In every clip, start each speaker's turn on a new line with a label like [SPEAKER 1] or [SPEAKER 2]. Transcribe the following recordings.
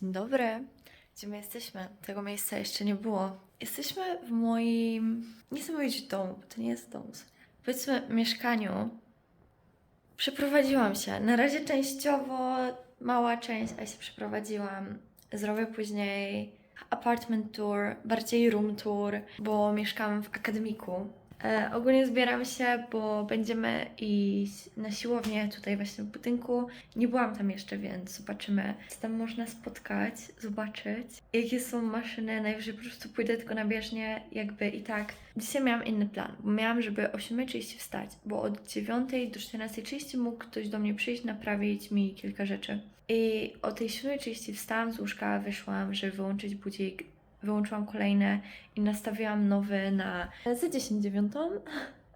[SPEAKER 1] Dzień dobry. Gdzie my jesteśmy? Tego miejsca jeszcze nie było. Jesteśmy w moim. Nie chcę mówić domu, bo to nie jest dom. Powiedzmy mieszkaniu. Przeprowadziłam się. Na razie częściowo mała część, a się przeprowadziłam. Zrobię później apartment tour, bardziej room tour, bo mieszkam w akademiku. E, ogólnie zbieram się, bo będziemy iść na siłownię tutaj właśnie w budynku. Nie byłam tam jeszcze, więc zobaczymy. Co tam można spotkać, zobaczyć. Jakie są maszyny, najwyżej po prostu pójdę tylko na bieżnię, jakby i tak. Dzisiaj miałam inny plan, bo miałam, żeby o 7.30 wstać, bo od 9 do 14.30 mógł ktoś do mnie przyjść, naprawić mi kilka rzeczy. I o tej 7.30 wstałam z łóżka, wyszłam, żeby wyłączyć budzik, wyłączyłam kolejne i nastawiłam nowy na za 10.09.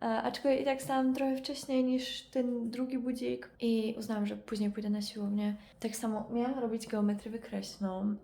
[SPEAKER 1] A, Aczkolwiek i tak stałam trochę wcześniej niż ten drugi budzik i uznałam, że później pójdę na siłownię. Tak samo miałam robić geometrię wykreślną,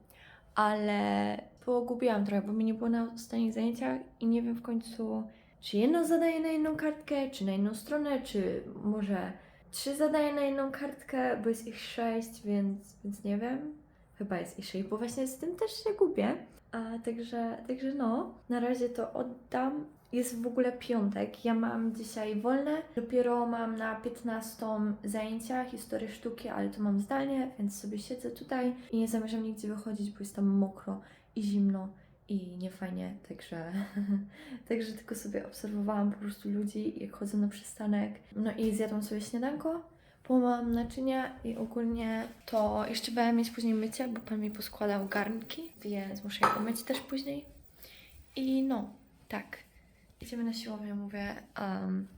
[SPEAKER 1] ale pogubiłam trochę, bo mi nie było na ostatnich zajęciach i nie wiem w końcu, czy jedno zadaję na jedną kartkę, czy na jedną stronę, czy może trzy zadaję na jedną kartkę, bo jest ich sześć, więc, więc nie wiem. Chyba jest ich sześć, bo właśnie z tym też się gubię. A także, także no, na razie to oddam. Jest w ogóle piątek. Ja mam dzisiaj wolne. Dopiero mam na 15 zajęcia historię sztuki, ale to mam zdalnie, więc sobie siedzę tutaj i nie zamierzam nigdzie wychodzić, bo jest tam mokro i zimno i niefajnie, także, także tylko sobie obserwowałam po prostu ludzi, jak chodzą na przystanek. No i zjadłam sobie śniadanko, pomyłam naczynia i ogólnie to jeszcze będę mieć później mycie, bo pan mi poskładał garnki, więc muszę je umyć też później. I no, tak. Idziemy na siłownię, mówię. Um,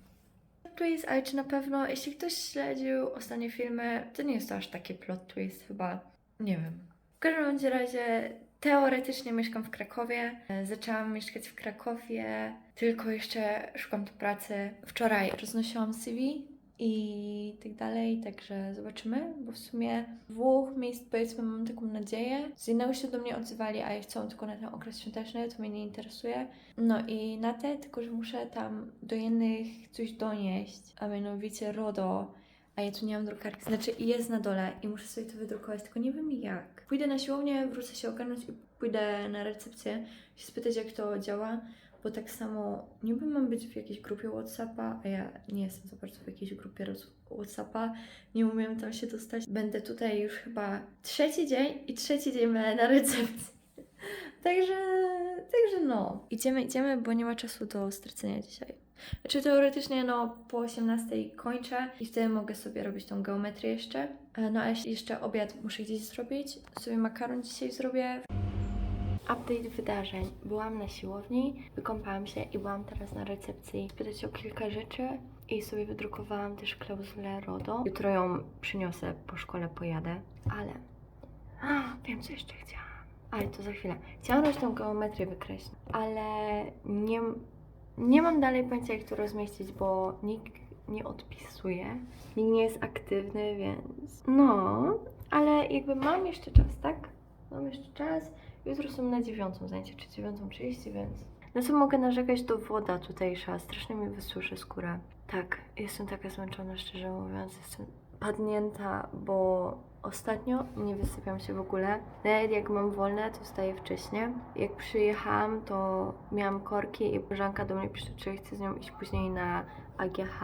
[SPEAKER 1] twist, ale czy na pewno, jeśli ktoś śledził ostatnie filmy, to nie jest to aż taki plot twist, chyba. Nie wiem. W każdym razie teoretycznie mieszkam w Krakowie. E, Zaczęłam mieszkać w Krakowie, tylko jeszcze szukam tu pracy. Wczoraj roznosiłam CV i tak dalej, także zobaczymy, bo w sumie dwóch miejsc powiedzmy mam taką nadzieję. Z jednego się do mnie odzywali, a ja chcą tylko na ten okres świąteczny, to mnie nie interesuje. No i na te, tylko że muszę tam do jednych coś donieść, a mianowicie RODO, a ja tu nie mam drukarki. Znaczy jest na dole i muszę sobie to wydrukować, tylko nie wiem jak. Pójdę na siłownię, wrócę się ogarnąć i pójdę na recepcję, się spytać jak to działa, bo tak samo niby mam być w jakiejś grupie Whatsappa, a ja nie jestem za bardzo w jakiejś grupie Whatsappa, nie umiem tam się dostać. Będę tutaj już chyba trzeci dzień i trzeci dzień będę na recepcji. Także, także no. Idziemy, idziemy, bo nie ma czasu do stracenia dzisiaj. Znaczy teoretycznie no po 18 kończę i wtedy mogę sobie robić tą geometrię jeszcze. E, No a jeszcze obiad muszę gdzieś zrobić, sobie makaron dzisiaj zrobię. Update wydarzeń. Byłam na siłowni, wykąpałam się i byłam teraz na recepcji. Spytać o kilka rzeczy i sobie wydrukowałam też klauzulę RODO. Jutro ją przyniosę, po szkole pojadę, ale... A, wiem co jeszcze chciałam. Ale to za chwilę. Chciałam robić tą geometrię wykreślać, ale nie, nie mam dalej pojęcia jak to rozmieścić, bo nikt nie odpisuje, nikt nie jest aktywny, więc no, ale jakby mam jeszcze czas, tak? Mam jeszcze czas. Jutro są na dziewiątą zajęcie, czy dziewiątą trzydzieści, więc... Na co mogę narzekać, to woda tutejsza. Strasznie mi wysuszy skórę. Tak, jestem taka zmęczona, szczerze mówiąc. Jestem padnięta, bo ostatnio nie wysypiam się w ogóle. Nawet jak mam wolne, to wstaję wcześniej. Jak przyjechałam, to miałam korki i koleżanka do mnie pisze, czy chcę z nią iść później na AGH,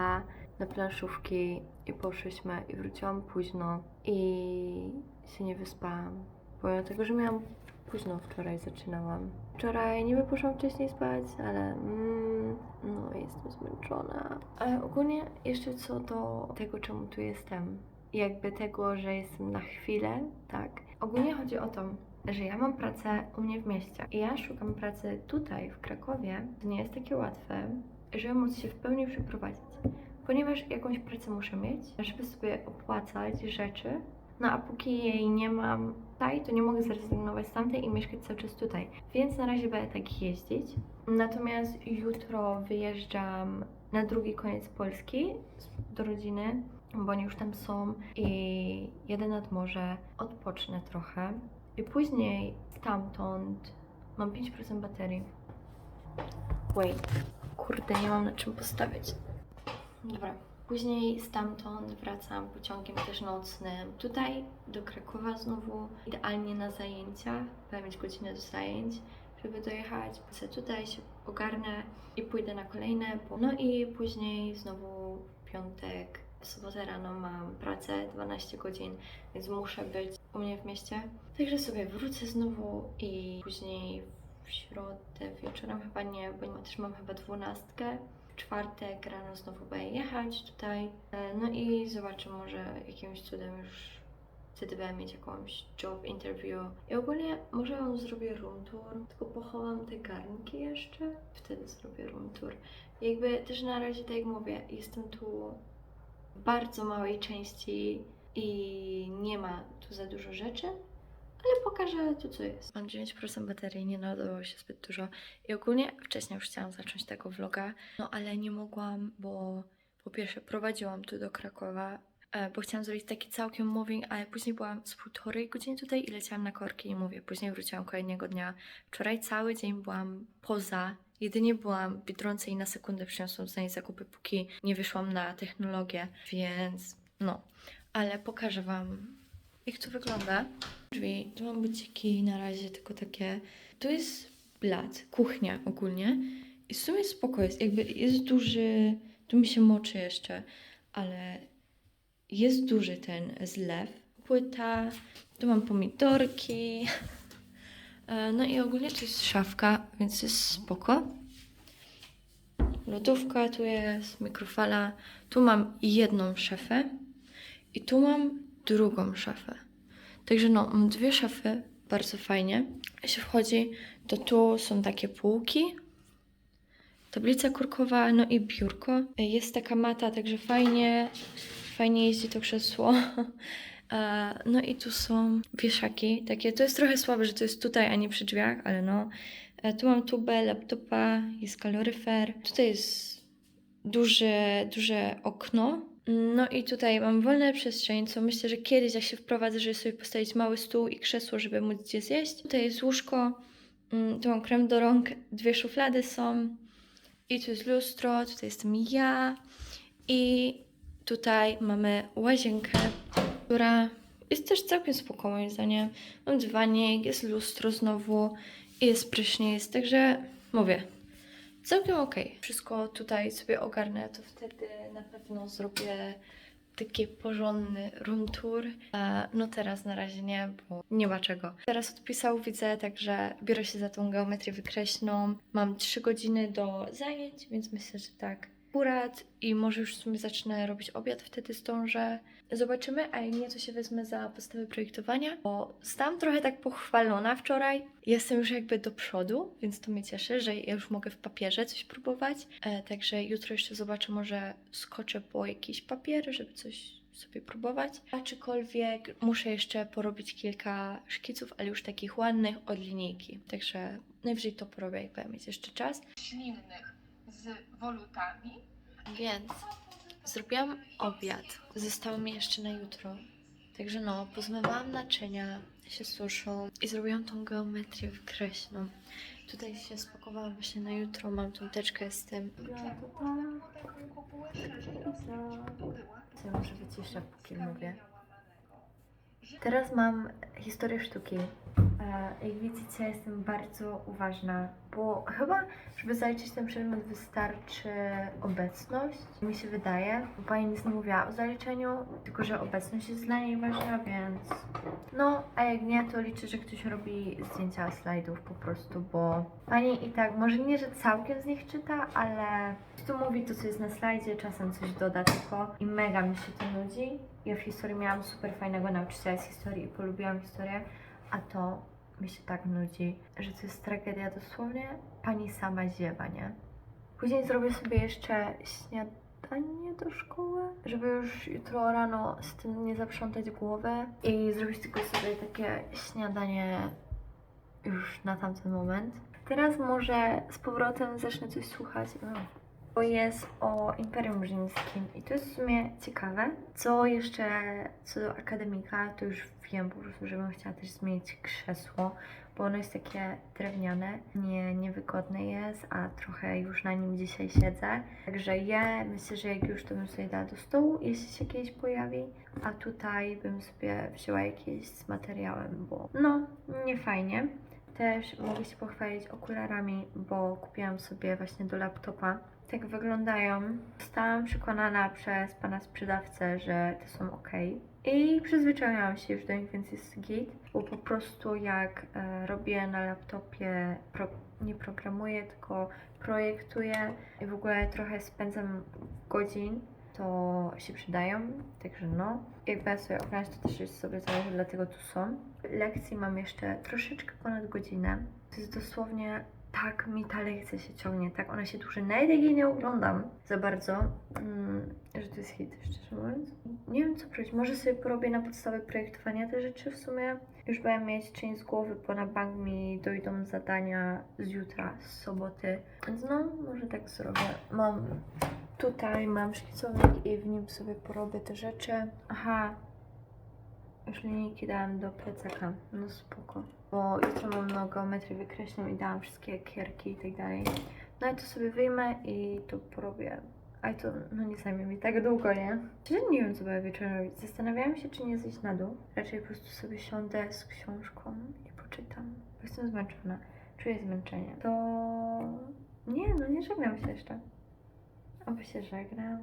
[SPEAKER 1] na planszówki i poszłyśmy i wróciłam późno i się nie wyspałam. Pomimo tego, że miałam późno wczoraj zaczynałam. Wczoraj niby poszłam wcześniej spać, ale mm, no jestem zmęczona. Ale ogólnie jeszcze co do tego, czemu tu jestem. Jakby tego, że jestem na chwilę, tak. Ogólnie chodzi o to, że ja mam pracę u mnie w mieście i ja szukam pracy tutaj, w Krakowie. To nie jest takie łatwe, żeby móc się w pełni przeprowadzić. Ponieważ jakąś pracę muszę mieć, żeby sobie opłacać rzeczy, no a póki jej nie mam tutaj, to nie mogę zrezygnować z tamtej i mieszkać cały czas tutaj. Więc na razie będę tak jeździć. Natomiast jutro wyjeżdżam na drugi koniec Polski do rodziny, bo oni już tam są i jadę nad morze, odpocznę trochę. I później stamtąd mam 5% baterii. Wait, kurde, nie mam na czym postawić. Dobra, Później stamtąd wracam pociągiem też nocnym. Tutaj do Krakowa znowu, idealnie na zajęcia. Będę mieć godzinę do zajęć, żeby dojechać. Chcę tutaj się ogarnę i pójdę na kolejne. No i później znowu piątek, w sobotę rano mam pracę 12 godzin, więc muszę być u mnie w mieście. Także sobie wrócę znowu i później w środę wieczorem chyba nie, bo też mam chyba dwunastkę. Czwartek rano znowu będę jechać tutaj. E, No i zobaczę, może jakimś cudem już wtedy będę mieć jakąś job interview. I ogólnie może ją zrobię room tour, tylko pochowam te garnki jeszcze, wtedy zrobię room tour. Jakby też na razie, tak jak mówię, jestem tu w bardzo małej części i nie ma tu za dużo rzeczy, ale pokażę tu, co jest. Mam 9% baterii, nie nadało się zbyt dużo. I ogólnie wcześniej już chciałam zacząć tego vloga, no ale nie mogłam, bo po pierwsze prowadziłam tu do Krakowa, e, bo chciałam zrobić taki całkiem moving, ale później byłam z półtorej godziny tutaj i leciałam na korki i mówię, później wróciłam kolejnego dnia. Wczoraj cały dzień byłam poza, jedynie byłam w Biedronce i na sekundę przyniosłam za niej zakupy, póki nie wyszłam na technologię, więc no. Ale pokażę Wam, jak to wygląda. Drzwi, tu mam buciki na razie, tylko takie. Tu jest blat, kuchnia ogólnie. I w sumie spoko jest, jakby jest duży, tu mi się moczy jeszcze, ale jest duży ten zlew. Płyta, tu mam pomidorki. E, No i ogólnie to jest szafka, więc jest spoko. Lodówka tu jest, mikrofala. Tu mam jedną szafę i tu mam drugą szafę. Także no, dwie szafy, bardzo fajnie. Jeśli wchodzi, to tu są takie półki, tablica kurkowa, no i biurko. Jest taka mata, także fajnie, fajnie jeździ to krzesło. No i tu są wieszaki, takie, to jest trochę słabe, że to jest tutaj, a nie przy drzwiach, ale no. E, Tu mam tubę, laptopa, jest kaloryfer. Tutaj jest duże, duże okno. No i tutaj mam wolne przestrzeń, co myślę, że kiedyś jak się wprowadzę, żeby sobie postawić mały stół i krzesło, żeby móc gdzie zjeść. Tutaj jest łóżko, tu mam krem do rąk, dwie szuflady są i tu jest lustro, tutaj jestem ja i tutaj mamy łazienkę, która jest też całkiem spoko moim zdaniem. Mam dywanik, jest lustro znowu i jest prysznic, także mówię, całkiem okej. Wszystko tutaj sobie ogarnę, to wtedy na pewno zrobię taki porządny room tour. No teraz na razie nie, bo nie ma czego. Teraz odpisał, widzę, także biorę się za tą geometrię wykreślną. Mam 3 godziny do zajęć, więc myślę, że tak. Akurat i może już w sumie zacznę robić obiad, wtedy zdążę. Zobaczymy, a jak nie, to się wezmę za podstawę projektowania, bo stałam trochę tak pochwalona wczoraj. Jestem już jakby do przodu, więc to mnie cieszy, że ja już mogę w papierze coś próbować. E, także jutro jeszcze zobaczę, może skoczę po jakiś papier, żeby coś sobie próbować. A czykolwiek muszę jeszcze porobić kilka szkiców, ale już takich ładnych od linijki. Także najwyżej to porobię, jak będę mieć jeszcze czas.
[SPEAKER 2] ślinnych z wolutami.
[SPEAKER 1] Więc zrobiłam obiad. Zostało mi jeszcze na jutro. Także no, pozmywałam naczynia, się suszą i zrobiłam tą geometrię wykreślną. Tutaj się spakowałam właśnie na jutro, mam tą teczkę z tym. Ja może wyciszę, póki mówię. Teraz mam historię sztuki. Jak widzicie, jestem bardzo uważna, bo chyba, żeby zaliczyć ten przedmiot, wystarczy obecność, mi się wydaje. Bo Pani nic nie mówiła o zaliczeniu, tylko że obecność jest dla niej ważna, więc no, a jak nie, to liczę, że ktoś robi zdjęcia slajdów po prostu, bo Pani i tak, może nie, że całkiem z nich czyta, ale tu mówi to, co jest na slajdzie, czasem coś doda tylko i mega mi się to nudzi. Ja w historii miałam super fajnego nauczyciela z historii i polubiłam historię, a to mi się tak nudzi, że to jest tragedia dosłownie. Pani sama ziewa, nie? Później zrobię sobie jeszcze śniadanie do szkoły, żeby już jutro rano z tym nie zaprzątać głowę i zrobić tylko sobie takie śniadanie już na tamten moment. Teraz może z powrotem zacznę coś słuchać. O, To jest o Imperium Rzymskim i to jest w sumie ciekawe. Co jeszcze co do akademika, to już wiem po prostu, że bym chciała też zmienić krzesło, bo ono jest takie drewniane, nie, niewygodne jest, a trochę już na nim dzisiaj siedzę. Także je, myślę, że jak już to bym sobie dała do stołu, jeśli się kiedyś pojawi, a tutaj bym sobie wzięła jakieś z materiałem, bo no, nie fajnie. Też mogę się pochwalić okularami, bo kupiłam sobie właśnie do laptopa. Tak wyglądają. Zostałam przekonana przez pana sprzedawcę, że te są ok. I przyzwyczaiłam się już do nich, więc jest git. Bo po prostu jak e, robię na laptopie, pro, nie programuję, tylko projektuję i w ogóle trochę spędzam godzin, to się przydają. Także no. Jakby ja sobie oglądać, to też jest sobie zależy, dlatego tu są. Lekcji mam jeszcze troszeczkę ponad godzinę. To jest dosłownie tak mi ta lekcja się ciągnie, tak ona się dłuży. Nawet jak jej nie oglądam za bardzo, mm, że to jest hit, szczerze mówiąc. Nie wiem co powiedzieć, może sobie porobię na podstawie projektowania te rzeczy w sumie. Już będę mieć część z głowy, bo na bank mi dojdą zadania z jutra, z soboty. Więc no, może tak zrobię. Mam tutaj, mam szkicownik i w nim sobie porobię te rzeczy. Aha, już linijki dałam do plecaka, no spoko. Bo jutro mam no geometrię wykreślą i dałam wszystkie kierki i tak dalej. No i to sobie wyjmę i to porobię. A i to no nie zajmie mi tak długo, nie? Szczerze nie wiem, co będę wieczorem robić. Zastanawiałam się, czy nie zejść na dół. Raczej po prostu sobie siądę z książką i poczytam. Bo jestem zmęczona. Czuję zmęczenie. To... Nie, no nie żegnam się jeszcze. Albo się żegnam.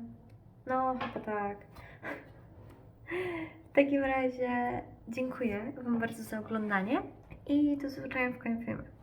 [SPEAKER 1] No, chyba tak. W takim razie dziękuję Wam bardzo za oglądanie i do zobaczenia w kolejnym filmie.